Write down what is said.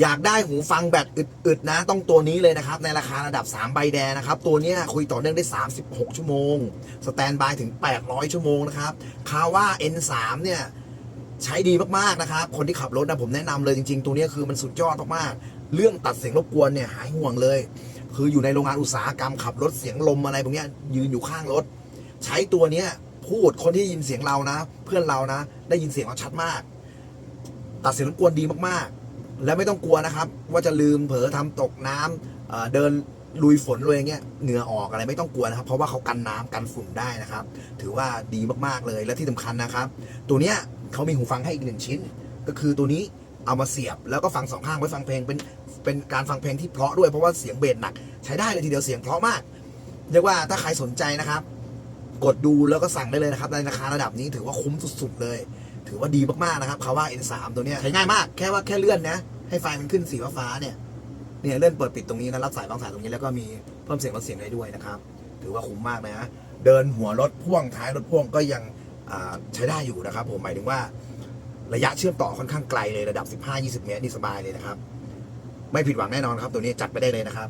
อยากได้หูฟังแบบอึดๆนะ ต้องตัวนี้เลยนะครับ ในราคาระดับ 3 ใบแดงนะครับ ตัวนี้คุยต่อเนื่องได้ 36 ชั่วโมง สแตนบายถึง 800 ชั่วโมงนะครับคาว่า N3 เนี่ยใช้ดีมากๆนะครับ คนที่ขับรถนะผมแนะนำเลยจริง ๆ ตัวนี้คือมันสุดยอดมากๆ เรื่องตัดเสียงรบกวนเนี่ยหายห่วงเลย คืออยู่ในโรงงานอุตสาหกรรมขับรถเสียงลมอะไรพวกนี้ยืนอยู่ข้างรถ ใช้ตัวเนี้ยพูดคนที่ยินเสียงเรานะ เพื่อนเรานะ ได้ยินเสียงเราชัดมาก ตัดเสียงรบกวนดีมากๆ และไม่ต้องกลัวนะครับ ว่าจะลืมเผลอทำตกน้ำเอ่อเดินลุยฝนเลยอย่างเงี้ยเหงื่อออกอะไรไม่ต้องกลัวนะครับ เพราะว่าเขากันน้ำกันฝุ่นได้นะครับ ถือว่าดีมากๆเลยและที่สำคัญนะครับ ตัวเนี้ยเขามีหูฟังให้อีกหนึ่งชิ้น ก็คือตัวนี้เอามาเสียบแล้วก็ฟังสองข้างไว้ฟังเพลงเป็นเป็นการฟังเพลงที่เพราะด้วยเพราะว่าเสียงเบสหนัก ใช้ได้เลยทีเดียวเสียงเพราะมาก เรียกว่าถ้าใครสนใจนะครับ กดดูแล้วก็สั่งได้เลยนะครับในราคาระดับนี้ถือว่าคุ้มสุดๆเลย ถือว่าดีมากๆนะครับคาว่า N3 ตัวเนี้ยใช้ง่ายมาก แค่ว่าแค่เลื่อนนะ ให้ไฟมันขึ้นสีฟ้าเนี่ย เนี่ยเลื่อนเปิดปิดตรงนี้นะ รับสายบางสายตรงนี้แล้วก็มีเพิ่มเสียงลดเสียงได้ด้วยนะครับ ถือว่าคุ้มมากนะ เดินหัวรถพ่วงท้ายรถพ่วงก็ยังใช้ได้อยู่นะครับ ผมหมายถึงว่าระยะเชื่อมต่อค่อนข้างไกลเลยระดับ 15-20 เมตรนี่สบายเลยนะครับ ไม่ผิดหวังแน่นอนครับ ตัวนี้จัดไปได้เลยนะครับ